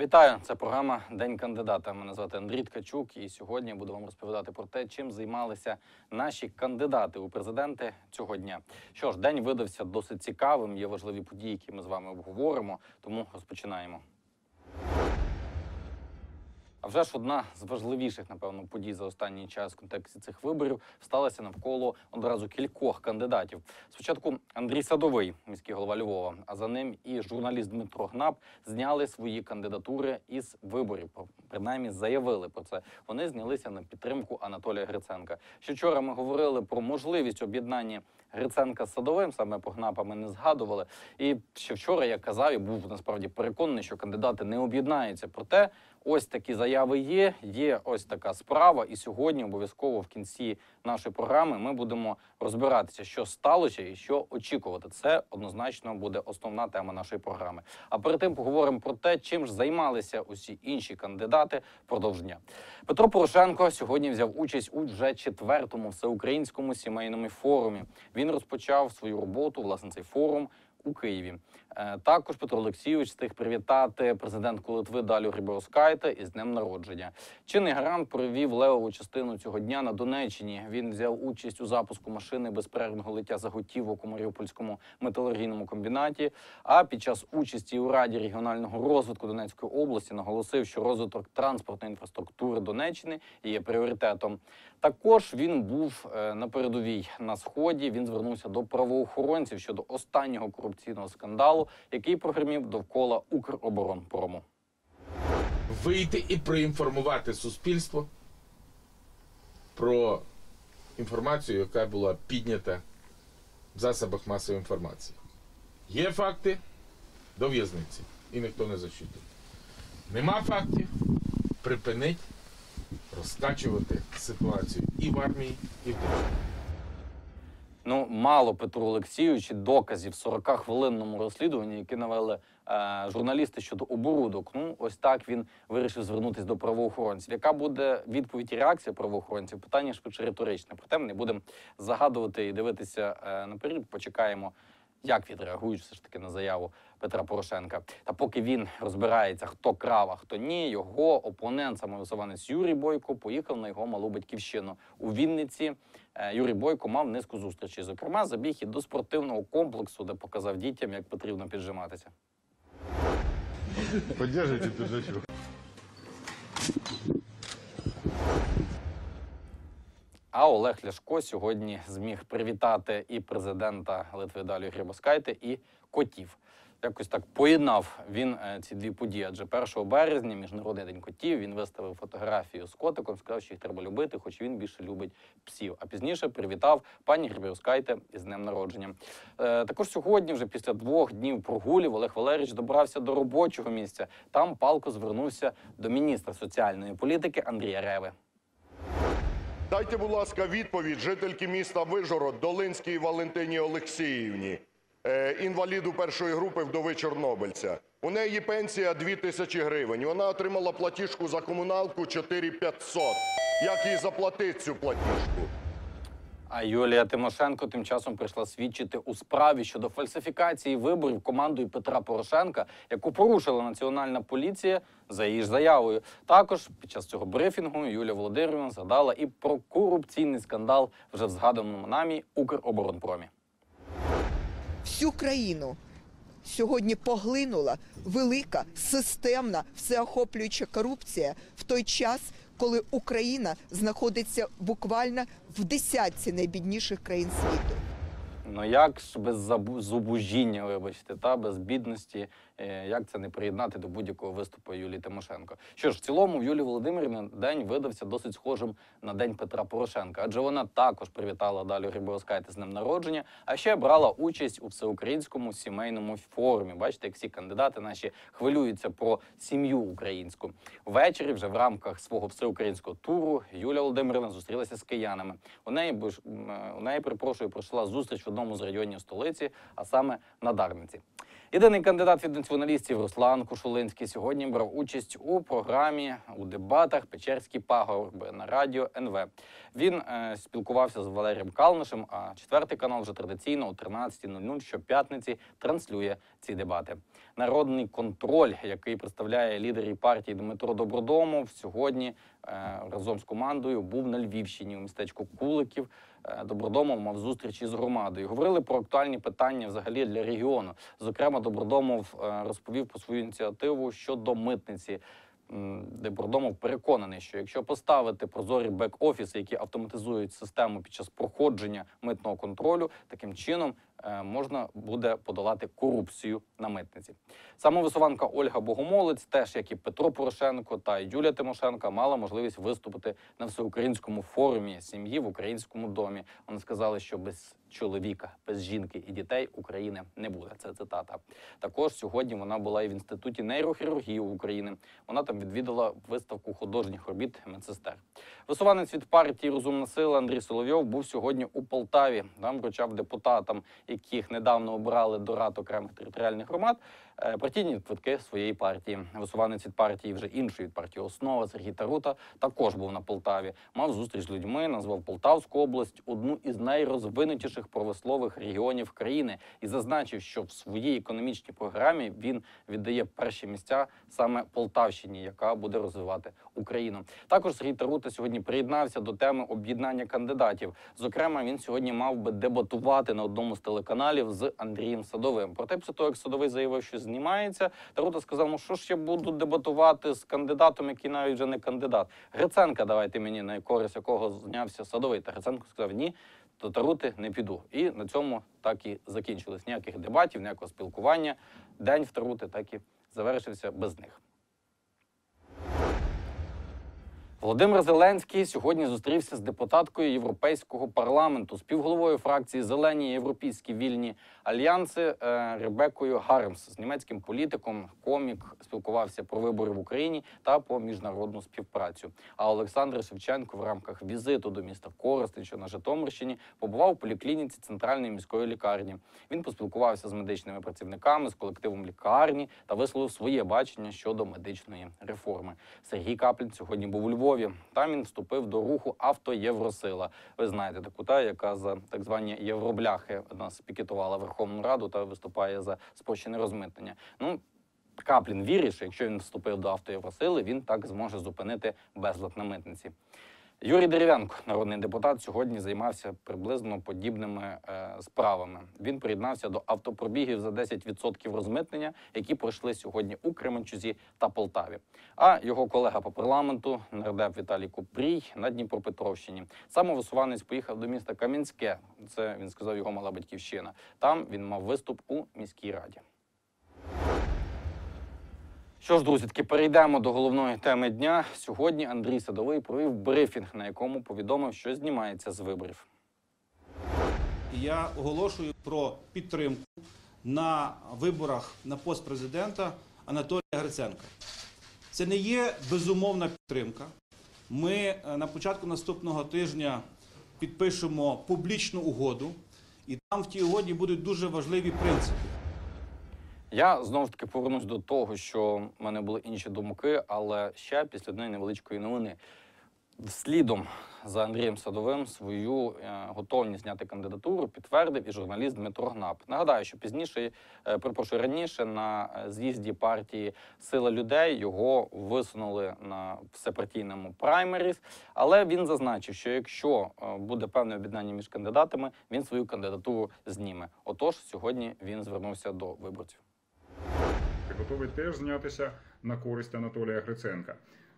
Вітаю! Це програма День кандидата. Мене звати Андрій Ткачук, і сьогодні буду вам розповідати про те, чим займалися наші кандидати у президенти цього дня. Що ж, день видався досить цікавим. Є важливі події, які ми з вами обговоримо. Тому розпочинаємо. А вже ж одна з важливіших, напевно, подій за останній час в контексті цих виборів сталася навколо одразу кількох кандидатів. Спочатку Андрій Садовий, міський голова Львова, а за ним і журналіст Дмитро Гнап зняли свої кандидатури із виборів. Принаймні заявили про це. Вони знялися на підтримку Анатолія Гриценка. Ще вчора ми говорили про можливість об'єднання Гриценка з Садовим, саме по Гнапа ми не згадували. І ще вчора я казав і був насправді переконаний, що кандидати не об'єднаються. Проте ось такі заяви є. Є ось така справа. І сьогодні обов'язково в кінці нашої програми ми будемо розбиратися, що сталося і що очікувати. Це однозначно буде основна тема нашої програми. А перед тим поговоримо про те, чим ж займалися усі інші кандидати впродовж дня. Петро Порошенко сьогодні взяв участь у вже четвертому всеукраїнському сімейному форумі. Він розпочав свою роботу, власне, цей форум у Києві. Е, Також Петро Олексійович встиг привітати президентку Литви Далю Грибоускайте із днем народження. Чинний гарант провів левову частину цього дня на Донеччині. Він взяв участь у запуску машини безперервного лиття заготівок у Маріупольському металургійному комбінаті. А під час участі у Раді регіонального розвитку Донецької області наголосив, що розвиток транспортної інфраструктури Донеччини є пріоритетом. Також він був е, на передовій на сході. Він звернувся до правоохоронців щодо останнього корупційного скандалу, який прогримів довкола Укроборонпрому. вийти і проінформувати суспільство про інформацію, яка була піднята в засобах масової інформації. Є факти до в'язниці, і ніхто не защитить. Нема фактів, припинить розкачувати ситуацію і в армії, і в державі. Ну, мало Петру Олексійовичу доказів в 40-хвилинному розслідуванні, яке навели е, журналісти щодо оборудок. Ну, ось так він вирішив звернутися до правоохоронців. Яка буде відповідь і реакція правоохоронців? Питання швидше риторичне. Проте ми не будемо загадувати і дивитися е, наперед. Почекаємо, як відреагують все ж таки на заяву Петра Порошенка. Та поки він розбирається, хто крав, а хто ні, його опонент, самовисуванець Юрій Бойко, поїхав на його малу батьківщину у Вінниці. Е, Юрій Бойко мав низку зустрічей. Зокрема, забіг і до спортивного комплексу, де показав дітям, як потрібно піджиматися. Поддержите пиджачок. А Олег Ляшко сьогодні зміг привітати і президента Литви Далію Грибоскайте, і котів. Якось так поєднав він е, ці дві події. Адже 1 березня, міжнародний день котів, він виставив фотографію з котиком, сказав, що їх треба любити, хоч він більше любить псів. А пізніше привітав пані Грибоскайте із днем народження. Е, також сьогодні, вже після двох днів прогулів, Олег Валерійович добрався до робочого місця. Там палко звернувся до міністра соціальної політики Андрія Реви. Дайте, будь ласка, відповідь жительки міста Вижгород Долинській Валентині Олексіївні, інваліду першої групи вдови Чорнобильця. У неї пенсія 2 тисячі гривень. Вона отримала платіжку за комуналку 4500. Як їй заплатити цю платіжку? А Юлія Тимошенко тим часом прийшла свідчити у справі щодо фальсифікації виборів командою Петра Порошенка, яку порушила національна поліція за її ж заявою. Також під час цього брифінгу Юлія Володимирівна згадала і про корупційний скандал вже в згаданому нами Укроборонпромі. Всю країну сьогодні поглинула велика системна всеохоплююча корупція в той час, коли Україна знаходиться буквально в десятці найбідніших країн світу. Ну як ж без зубожіння, вибачте, та без бідності, е, як це не приєднати до будь-якого виступу Юлії Тимошенко? Що ж, в цілому в Юлії Володимирівни день видався досить схожим на день Петра Порошенка, адже вона також привітала Далю Грибоускайте з днем народження, а ще брала участь у всеукраїнському сімейному форумі. Бачите, як всі кандидати наші хвилюються про сім'ю українську. Ввечері, вже в рамках свого всеукраїнського туру, Юлія Володимирівна зустрілася з киянами. У неї е, у неї перепрошую пройшла зустріч в одному з районів столиці, а саме на Дарниці. Єдиний кандидат від націоналістів Руслан Кушулинський сьогодні брав участь у програмі у дебатах Печерські пагорби на радіо НВ. Він е, спілкувався з Валерієм Калнишем, а четвертий канал вже традиційно о 13.00 щоп'ятниці транслює ці дебати. Народний контроль, який представляє лідерів партії Дмитро Добродомов, сьогодні е, разом з командою був на Львівщині у містечку Куликів. Е, Добродомов мав зустрічі з громадою. Говорили про актуальні питання взагалі для регіону. Зокрема, Добродомов е, розповів про свою ініціативу щодо митниці. Добродомов переконаний, що якщо поставити прозорі бек-офіси, які автоматизують систему під час проходження митного контролю, таким чином можна буде подолати корупцію на митниці. Самовисуванка Ольга Богомолець, теж як і Петро Порошенко та Юлія Тимошенко, мала можливість виступити на всеукраїнському форумі сім'ї в українському домі. Вони сказали, що без чоловіка, без жінки і дітей України не буде. Це цитата. Також сьогодні вона була і в інституті нейрохірургії України. Вона там відвідала виставку художніх робіт медсестер. Висуванець від партії Розумна сила Андрій Соловйов був сьогодні у Полтаві. Там вручав депутатам, яких недавно обрали до рад окремих територіальних громад, партійні квитки своєї партії. Висуванець від партії вже іншої від партії Основа Сергій Тарута також був на Полтаві. Мав зустріч з людьми, назвав Полтавську область одну із найрозвинутіших промислових регіонів країни і зазначив, що в своїй економічній програмі він віддає перші місця саме Полтавщині, яка буде розвивати Україну. Також Сергій Тарута сьогодні приєднався до теми об'єднання кандидатів. Зокрема, він сьогодні мав би дебатувати на одному з телеканалів з Андрієм Садовим. Проте, після того, як Садовий заявив, що знімається, Тарута сказав: ну що ж я буду дебатувати з кандидатом, який навіть вже не кандидат. Гриценка давайте мені на користь якого знявся Садовий. Та Гриценко сказав ні. До Тарути не піду. І на цьому так і закінчилось. Ніяких дебатів, ніякого спілкування. День в Тарути так і завершився без них. Володимир Зеленський сьогодні зустрівся з депутаткою Європейського парламенту, співголовою фракції Зелені Європейські вільні альянси е, Ребекою Гармс з німецьким політиком. Комік спілкувався про вибори в Україні та про міжнародну співпрацю. А Олександр Шевченко в рамках візиту до міста Коростень, що на Житомирщині, побував у поліклініці центральної міської лікарні. Він поспілкувався з медичними працівниками, з колективом лікарні та висловив своє бачення щодо медичної реформи. Сергій Каплін сьогодні був у Львові. Там він вступив до руху «Автоєвросила». Ви знаєте таку та, яка за так звані євробляхи нас пікетувала Верховну Раду та виступає за спрощене розмитнення. Ну Каплін вірить, що якщо він вступив до «Автоєвросили», він так зможе зупинити безлад на митниці. Юрій Дерев'янко, народний депутат, сьогодні займався приблизно подібними е, справами. Він приєднався до автопробігів за 10% розмитнення, які пройшли сьогодні у Кременчузі та Полтаві. А його колега по парламенту, нардеп Віталій Купрій, на Дніпропетровщині. Самовисуванець поїхав до міста Кам'янське. Це він сказав його мала батьківщина. Там він мав виступ у міській раді. Що ж, друзі, таки перейдемо до головної теми дня. Сьогодні Андрій Садовий провів брифінг, на якому повідомив, що знімається з виборів. Я оголошую про підтримку на виборах на пост президента Анатолія Гриценка. Це не є безумовна підтримка. Ми е, на початку наступного тижня підпишемо публічну угоду, і там в тій угоді будуть дуже важливі принципи. Я знову ж таки повернусь до того, що в мене були інші думки, але ще після однієї невеличкої новини. Слідом за Андрієм Садовим свою е, готовність зняти кандидатуру підтвердив і журналіст Дмитро Гнап. Нагадаю, що пізніше, е, перепрошую, раніше на е, з'їзді партії Сила людей його висунули на всепартійному праймеріс, але він зазначив, що якщо буде певне об'єднання між кандидатами, він свою кандидатуру зніме. Отож, сьогодні він звернувся до виборців. Готовий теж знятися на користь Анатолія Гриценка.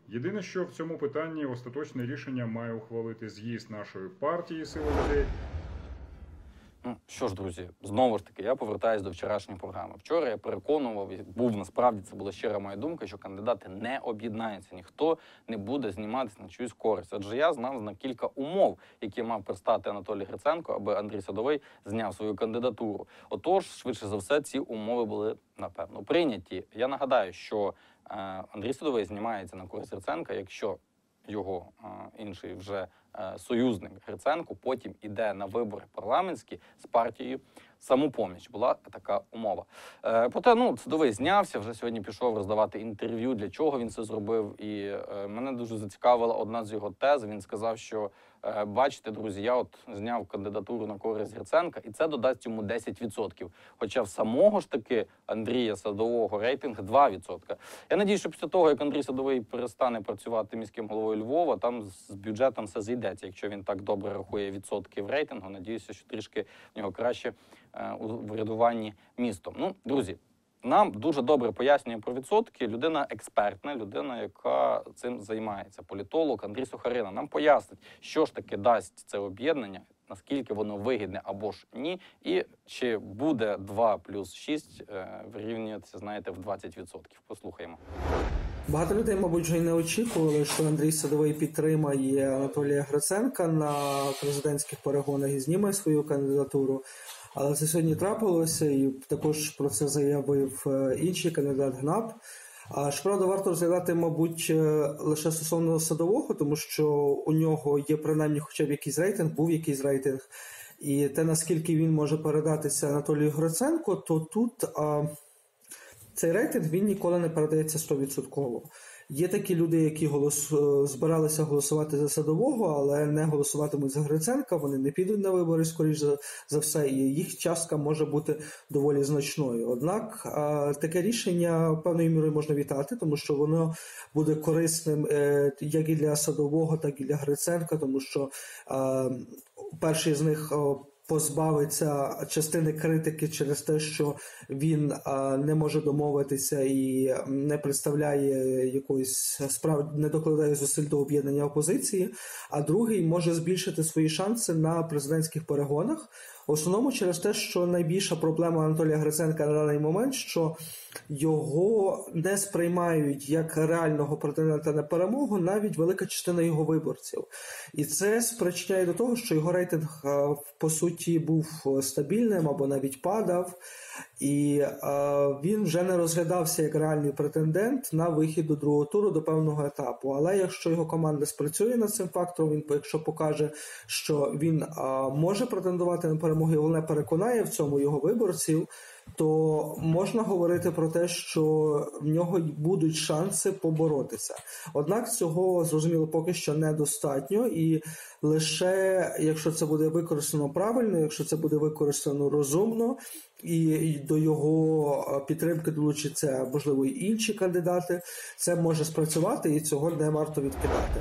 Єдине, що в цьому питанні остаточне рішення має ухвалити з'їзд нашої партії сили людей. Ну що ж, друзі, знову ж таки, я повертаюся до вчорашньої програми. Вчора я переконував, і був насправді це була щира моя думка, що кандидати не об'єднаються, ніхто не буде зніматися на чиюсь користь. Адже я знав на кілька умов, які мав пристати Анатолій Гриценко, аби Андрій Садовий зняв свою кандидатуру. Отож, швидше за все, ці умови були напевно прийняті. Я нагадаю, що е, Андрій Садовий знімається на користь Гриценка, якщо його е, інший вже е, союзник Гриценко потім іде на вибори парламентські з партією самопоміч. Була така умова. Е, проте, ну Садовий знявся, вже сьогодні пішов роздавати інтерв'ю, для чого він це зробив. І мене дуже зацікавила одна з його тез. Він сказав, що бачите, друзі, я от зняв кандидатуру на користь Гриценка, і це додасть йому 10%. Хоча в самого ж таки Андрія Садового рейтинг 2%. Я надію, що після того, як Андрій Садовий перестане працювати міським головою Львова, там з бюджетом все зійдеться. Якщо він так добре рахує відсотки в рейтингу, надіюся, що трішки в нього краще е, у врядуванні містом. Ну, друзі. Нам дуже добре пояснює про відсотки людина експертна, людина, яка цим займається. Політолог Андрій Сухарина нам пояснить, що ж таки дасть це об'єднання, наскільки воно вигідне або ж ні, і чи буде 2 плюс 6 е, вирівнюватися, знаєте, в 20%. Послухаємо. Багато людей, мабуть, вже й не очікували, що Андрій Садовий підтримає Анатолія Гриценка на президентських перегонах і зніме свою кандидатуру. Але це сьогодні трапилося, і також про це заявив е, інший кандидат ГНАП. А щоправда, варто розглядати, мабуть, е, лише стосовно садового, тому що у нього є принаймні хоча б якийсь рейтинг, був якийсь рейтинг. І те, наскільки він може передатися Анатолію Гриценко, то тут а, цей рейтинг він ніколи не передається 100%. Є такі люди, які голос... е, збиралися голосувати за садового, але не голосуватимуть за Гриценка. Вони не підуть на вибори, скоріш за, за все, і їх частка може бути доволі значною. Однак таке рішення певною мірою можна вітати, тому що воно буде корисним е, як і для садового, так і для Гриценка, тому що е, перший з них. Позбавиться частини критики через те, що він не може домовитися і не представляє якоїсь справ, не докладає зусиль до об'єднання опозиції. А другий може збільшити свої шанси на президентських перегонах. В основному через те, що найбільша проблема Анатолія Гриценка на даний момент, що його не сприймають як реального претендента на перемогу навіть велика частина його виборців. І це спричиняє до того, що його рейтинг е, по суті був стабільним або навіть падав, і е, він вже не розглядався як реальний претендент на вихід до другого туру до певного етапу. Але якщо його команда спрацює над цим фактором, він якщо покаже, що він е, може претендувати на перемоги, вона переконає в цьому його виборців. То можна говорити про те, що в нього будуть шанси поборотися. Однак цього зрозуміло поки що недостатньо, і лише якщо це буде використано правильно, якщо це буде використано розумно, і до його е, підтримки долучаться можливо і інші кандидати, це може спрацювати, і цього не варто відкидати.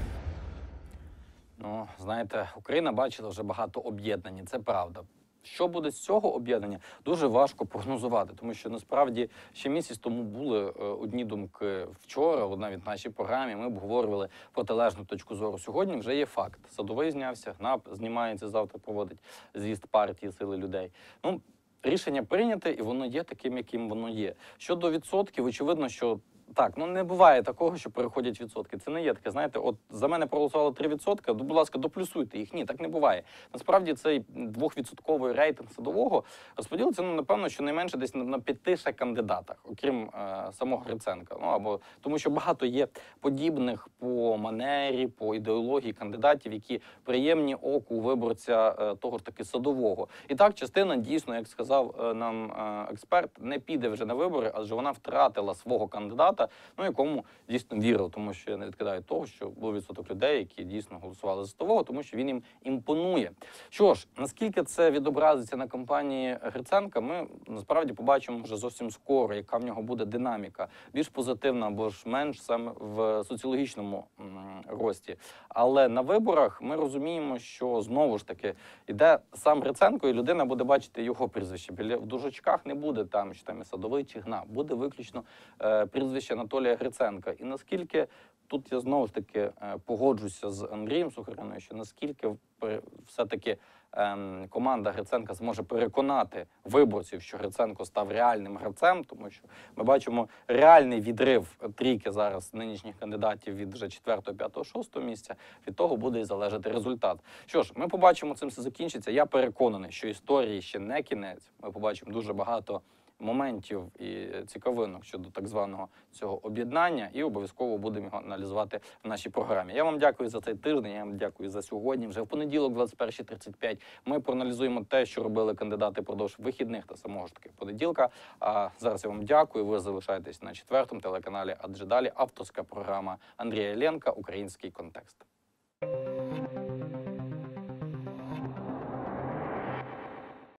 Ну, знаєте, Україна бачила вже багато об'єднань, це правда. Що буде з цього об'єднання, дуже важко прогнозувати, тому що насправді ще місяць тому були е, одні думки вчора. навіть в нашій програмі ми обговорювали протилежну точку зору. Сьогодні вже є факт. Садовий знявся, ГНАП знімається завтра. Проводить з'їзд партії сили людей. Ну рішення прийняте, і воно є таким, яким воно є. Щодо відсотків, очевидно, що. Так, ну не буває такого, що переходять відсотки. Це не є таке. Знаєте, от за мене проголосувало 3%, то, будь ласка, доплюсуйте їх. Ні, так не буває. Насправді цей двохвідсотковий рейтинг садового розподілиться, ну напевно, що найменше десь на, на п'яти ще кандидатах, окрім е, самого Гриценка. Ну або тому, що багато є подібних по манері, по ідеології кандидатів, які приємні оку виборця е, того ж таки садового. І так, частина дійсно, як сказав е, нам е, експерт, не піде вже на вибори, адже вона втратила свого кандидата, ну якому дійсно вірив, тому що я не відкидаю того, що був відсоток людей, які дійсно голосували за садового, тому що він їм імпонує. Що ж, наскільки це відобразиться на кампанії Гриценка, ми насправді побачимо вже зовсім скоро, яка в нього буде динаміка, більш позитивна або ж менш саме в соціологічному рості. Але на виборах ми розуміємо, що знову ж таки йде сам Гриценко, і людина буде бачити його прізвище. Біля в дужачках не буде там, що там і садовий чи гна, буде виключно е, прізвище Анатолія Гриценка. І наскільки тут я знову ж таки е, погоджуся з Андрієм Сухариною, що наскільки все-таки ем, команда Гриценка зможе переконати виборців, що Гриценко став реальним гравцем, тому що ми бачимо реальний відрив трійки зараз нинішніх кандидатів від вже 4, 5, 6 місця. Від того буде і залежати результат. Що ж, ми побачимо, цим все закінчиться. Я переконаний, що історії ще не кінець. Ми побачимо дуже багато моментів і цікавинок щодо так званого цього об'єднання, і обов'язково будемо його аналізувати в нашій програмі. Я вам дякую за цей тиждень. Я вам дякую за сьогодні. Вже в понеділок, 21.35, Ми проаналізуємо те, що робили кандидати продовж вихідних та самого ж таки понеділка. А зараз я вам дякую. Ви залишаєтесь на четвертому телеканалі. Адже далі авторська програма Андрія Ленка Український контекст.